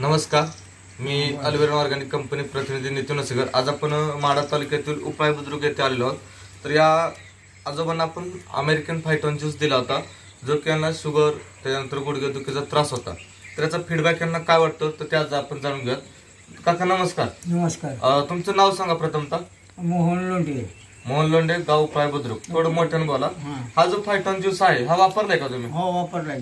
नमस्कार. मी अल्वेरन organic company प्रतिनिधी नितीन नसेकर आज आपण माडा तालुक्यातील उपाय बुद्रुक येथे आलेलो आहोत. तर या आजोबांना आपण अमेरिकन फायटॉन ज्यूस दिला होता जो की यांना शुगर त्याच्यानंतर गुडघेदुखीचा त्रास होता. तर याचा फीडबॅक यांना काय वाटतं तर ते आज आपण जाणून घेऊयात. काका नमस्कार. नमस्कार. अं, तुमचं नाव सांगा प्रथमतः. मोहन लोंढे. मोहन लोंढे गाव उपाय बुद्रुक. थोडं मोठ्यानं बोला. हां. हा जो फायटॉन ज्यूस आहे हा वापरलाय का तुम्ही? हो वापरला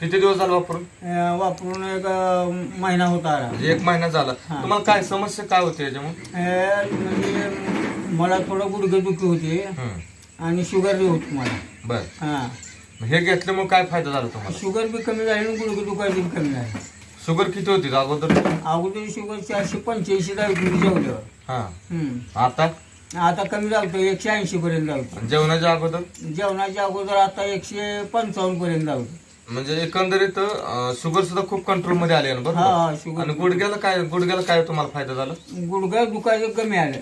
किती दिवस झाला वापरून? अं, वापरून एक अं, महिना होता आला. म्हणजे एक महिना झाला. हां. तुम्हाला काय समस्या काय होती याच्यामुळे? अं, म्हणजे मला थोडं गुडघेदुखी होती. आणि शुगर बी होती मला. बर. हां. हे घेतल्यामुळे काय फायदा झाला तुम्हाला? शुगर बी कमी झाली आणि गुडघेदुखायची बी कमी झाली. शुगर किती होती अगोदर? अगोदर शुगर चारशे पंच्याऐंशी जायची जेवल्यावर. हा. हम्म. आता? आता कमी जावतो एकशे ऐंशी पर्यंत जेवणाच्या अगोदर? जेवणाच्या अगोदर आता एकशे पंचावन्न पर्यंत जावतो म्हणजे एकंदरीत शुगर सुद्धा खूप कंट्रोलमध्ये आली ना हा बरोबर आणि गुडघ्याला काय गुडघ्याला काय तुम्हाला फायदा झाला? गुडघा दुखायचं कमी आलं.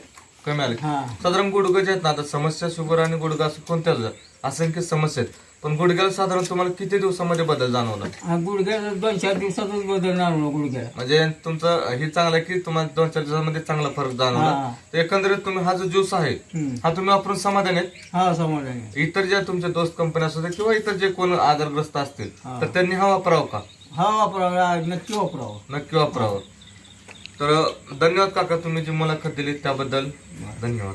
कमी आले. हा. साधारण गुडघे जे आहेत ना आता समस्या शुगर आणि गुडघा असं कोणत्याच असंख्य समस्या आहेत. पण गुडघ्याला साधारण तुम्हाला किती दिवसामध्ये बदल जाणवला? हा गुडघ्या दोन चार दिवसातच बदलणार ना गुडघ्याला. म्हणजे तुमचं हे चांगलं आहे की तुम्हाला दोन चार दिवसामध्ये चांगला फरक जाणवला. हा. तर एकंदरीत तुम्ही हा जो ज्यूस आहे हम्म. हा तुम्ही वापरून समाधान आहेत? हा समाधानी इतर ज्या तुमच्या दोस्त कंपन्या असू द्या किंवा इतर जे कोण आजारग्रस्त असतील हा. तर त्यांनी हा वापरावा का? हा वापरावा नक्की वापरावं. नक्की वापरावं. तर धन्यवाद काका तुम्ही जी मुलाखत दिली त्याबद्दल. धन्यवाद.